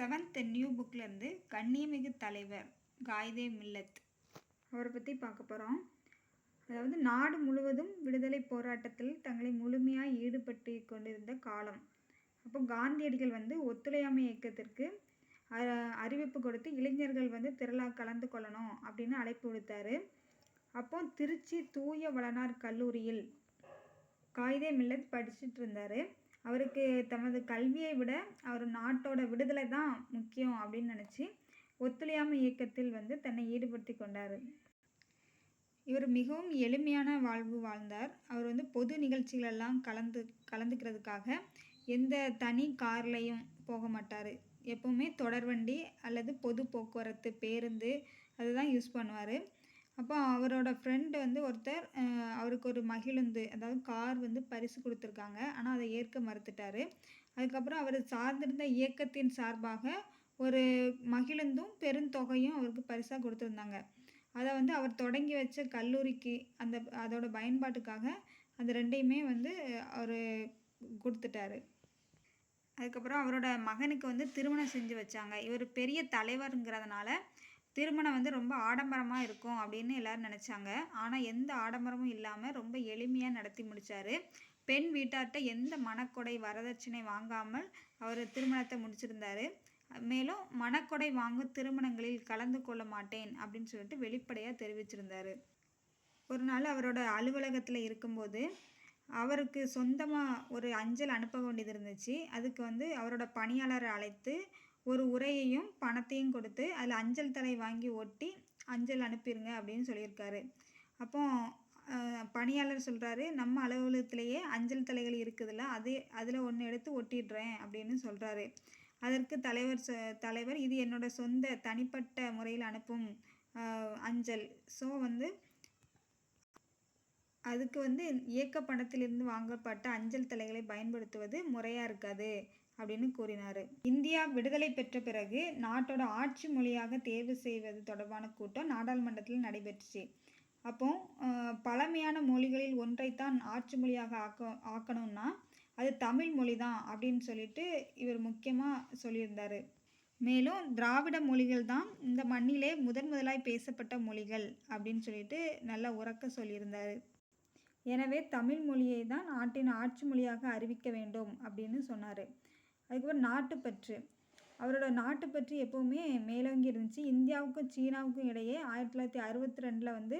Seventh new புக்லேருந்து கண்ணியமிகு தலைவர் காய்தே மில்லத் அவரை பற்றி பார்க்க போகிறோம் அதாவது நாடு முழுவதும் விடுதலை போராட்டத்தில் தங்களை முழுமையாக ஈடுபட்டு கொண்டிருந்த காலம். அப்போ காந்தியடிகள் வந்து ஒத்துழையாமை இயக்கத்திற்கு அ- அறிவிப்பு கொடுத்து இளைஞர்கள் வந்து திரளாக கலந்து கொள்ளணும் அப்படின்னு அழைப்பு விடுத்தாரு. அப்போ திருச்சி தூய வளனார் கல்லூரியில் காய்தே மில்லத் படிச்சுட்டு இருந்தார். அவருக்கு தமது கல்வியை விட அவர் நாட்டோட விடுதலை தான் முக்கியம் அப்படின்னு நினச்சி ஒத்துழையாமை இயக்கத்தில் வந்து தன்னை ஈடுபடுத்தி கொண்டார். இவர் மிகவும் எளிமையான வாழ்வு வாழ்ந்தார். அவர் வந்து பொது நிகழ்ச்சிகளெல்லாம் கலந்து கலந்துக்கிறதுக்காக எந்த தனி கார்லையும் போக மாட்டார். எப்போவுமே தொடர்வண்டி அல்லது பொது போக்குவரத்து பேருந்து அதுதான் யூஸ் பண்ணுவார். அப்போ அவரோட ஃப்ரெண்டு வந்து ஒருத்தர் அவருக்கு ஒரு மகிழுந்து அதாவது கார் வந்து பரிசு கொடுத்துருக்காங்க. ஆனால் அதை ஏற்க மறுத்துட்டாரு. அதுக்கப்புறம் அவர் சார்ந்திருந்த இயக்கத்தின் சார்பாக ஒரு மகிழுந்தும் பெருந்தொகையும் அவருக்கு பரிசாக கொடுத்துருந்தாங்க. அதை வந்து அவர் தொடங்கி வச்ச கல்லூரிக்கு அந்த அதோட பயன்பாட்டுக்காக அந்த ரெண்டையுமே வந்து அவர் கொடுத்துட்டாரு. அதுக்கப்புறம் அவரோட மகனுக்கு வந்து திருமணம் செஞ்சு வச்சாங்க. இவர் பெரிய தலைவருங்கிறதுனால திருமணம் வந்து ரொம்ப ஆடம்பரமாக இருக்கும் அப்படின்னு எல்லாரும் நினச்சாங்க. ஆனால் எந்த ஆடம்பரமும் இல்லாமல் ரொம்ப எளிமையாக நடத்தி முடித்தார் பெண் வீட்டார்கிட்ட எந்த மனக்கொடை வரதட்சணை வாங்காமல் அவர் திருமணத்தை முடிச்சிருந்தார். மேலும் மனக்கொடை வாங்கும் திருமணங்களில் கலந்து கொள்ள மாட்டேன் அப்படின்னு சொல்லிட்டு வெளிப்படையாக தெரிவிச்சிருந்தார். ஒரு நாள் அவரோட அலுவலகத்தில் இருக்கும்போது அவருக்கு சொந்தமாக ஒரு அஞ்சல் அனுப்ப வேண்டியது இருந்துச்சு. அதுக்கு வந்து அவரோட பணியாளரை அழைத்து ஒரு உரையையும் பணத்தையும் கொடுத்து அதில் அஞ்சல் தலை வாங்கி ஒட்டி அஞ்சல் அனுப்பிடுங்க அப்படின்னு சொல்லியிருக்காரு. அப்போ பணியாளர் சொல்கிறாரு நம்ம அலுவலகத்திலேயே அஞ்சல் தலைகள் இருக்குதுல்ல அதே அதில் ஒன்று எடுத்து ஒட்டிடுறேன் அப்படின்னு சொல்கிறாரு அதற்கு தலைவர் சொ- தலைவர் இது என்னோடய சொந்த தனிப்பட்ட முறையில் அனுப்பும் அஞ்சல். ஸோ வந்து அதுக்கு வந்து இயக்க பணத்திலிருந்து வாங்கப்பட்ட அஞ்சல் தலைகளை பயன்படுத்துவது முறையாக இருக்காது. அப்படின்னு கூறினார். இந்தியா விடுதலை பெற்ற பிறகு நாட்டோட ஆட்சி மொழியாக தேர்வு செய்வது தொடர்பான கூட்டம் நாடாளுமன்றத்தில் நடைபெற்றுச்சு. அப்போ பழமையான மொழிகளில் ஒன்றைத்தான் ஆட்சி மொழியாக ஆக்க ஆக்கணும்னா அது தமிழ் மொழி தான் அப்படின்னு சொல்லிட்டு இவர் முக்கியமாக சொல்லியிருந்தார். மேலும் திராவிட மொழிகள் தான் இந்த மண்ணிலே முதன் முதலாய் பேசப்பட்ட மொழிகள் அப்படின்னு சொல்லிட்டு நல்லா உறக்க சொல்லியிருந்தார். எனவே தமிழ் மொழியை தான் நாட்டின் ஆட்சி மொழியாக அறிவிக்க வேண்டும் அப்படின்னு சொன்னார். அதுக்கப்புறம் நாட்டுப்பற்று அவரோட நாட்டுப்பற்று எப்போவுமே மேலோங்கி இருந்துச்சு. இந்தியாவுக்கும் சீனாவுக்கும் இடையே ஆயிரத்தி தொள்ளாயிரத்தி அறுபத்தி ரெண்டில் வந்து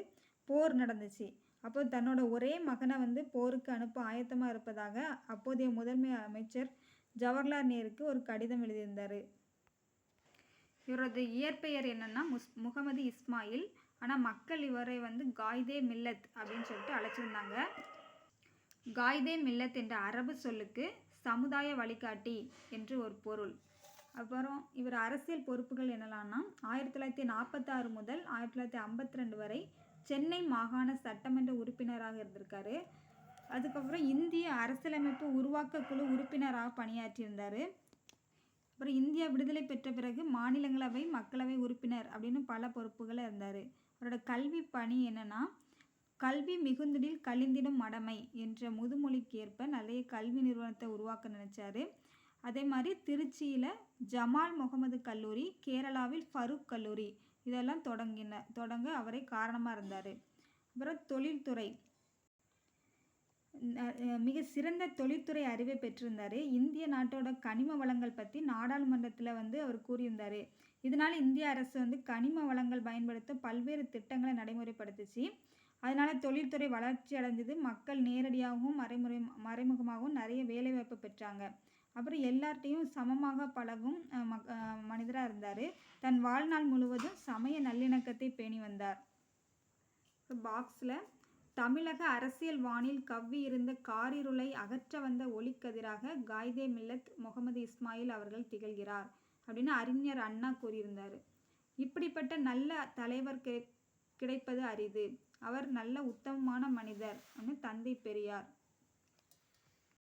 போர் நடந்துச்சு. அப்போ தன்னோட ஒரே மகனை வந்து போருக்கு அனுப்ப ஆயத்தமாக இருப்பதாக அப்போதைய முதன்மை அமைச்சர் ஜவஹர்லால் நேருக்கு ஒரு கடிதம் எழுதியிருந்தார். இவரது இயற்பெயர் என்னென்னா முஸ் முகமது இஸ்மாயில். ஆனால் மக்கள் இவரை வந்து காய்தே மில்லத் அப்படின்னு சொல்லிட்டு அழைச்சிருந்தாங்க. காய்தே மில்லத் என்ற அரபு சொல்லுக்கு சமுதாய வழிகாட்டி என்று ஒரு பொருள். அப்புறம் இவர் அரசியல் பொறுப்புகள் என்னலான்னா ஆயிரத்தி தொள்ளாயிரத்தி நாற்பத்தாறு முதல் ஆயிரத்தி தொள்ளாயிரத்தி ஐம்பத்தி ரெண்டு வரை சென்னை மாகாண சட்டமன்ற உறுப்பினராக இருந்திருக்காரு. அதுக்கப்புறம் இந்திய அரசியலமைப்பு உருவாக்க குழு உறுப்பினராக பணியாற்றியிருந்தார். அப்புறம் இந்தியா விடுதலை பெற்ற பிறகு மாநிலங்களவை மக்களவை உறுப்பினர் அப்படின்னு பல பொறுப்புகளை இருந்தார். அவரோட கல்வி பணி என்னென்னா கல்வி மிகுந்திடில் கலிந்திடும் மடமை என்ற முதுமொழிக்கு ஏற்ப நிறைய கல்வி நிறுவனத்தை உருவாக்க நினச்சாரு. அதே மாதிரி திருச்சியில் ஜமால் முகமது கல்லூரி கேரளாவில் ஃபரூக் கல்லூரி இதெல்லாம் தொடங்கின தொடங்க அவரே காரணமாக இருந்தார். அப்புறம் தொழில்துறை. மிக சிறந்த தொழில்துறை அறிவை பெற்றிருந்தார். இந்திய நாட்டோட கனிம வளங்கள் பற்றி நாடாளுமன்றத்தில் வந்து அவர் கூறியிருந்தார். இதனால் இந்திய அரசு வந்து கனிம வளங்கள் பயன்படுத்த பல்வேறு திட்டங்களை நடைமுறைப்படுத்துச்சு. அதனால தொழில்துறை வளர்ச்சி அடைஞ்சது மக்கள் நேரடியாகவும் மறைமுறை மறைமுகமாகவும் நிறைய வேலைவாய்ப்பு பெற்றாங்க. அப்புறம் எல்லார்ட்டையும் சமமாக பழகும் மக்- மனிதராக இருந்தார். தன் வாழ்நாள் முழுவதும் சமய நல்லிணக்கத்தை பேணி வந்தார். பாக்ஸில் தமிழக அரசியல் வானில் கவ்வி இருந்த காரிருளை அகற்ற வந்த ஒளிக்கதிராக காய்தே மில்லத் முகமது இஸ்மாயில் அவர்கள் திகழ்கிறார். அப்படின்னு அறிஞர் அண்ணா கூறியிருந்தார். இப்படிப்பட்ட நல்ல தலைவர் கிடைப்பது அரிது. அவர் நல்ல உத்தமமான மனிதர். அப்படின்னு தந்தை பெரியார்.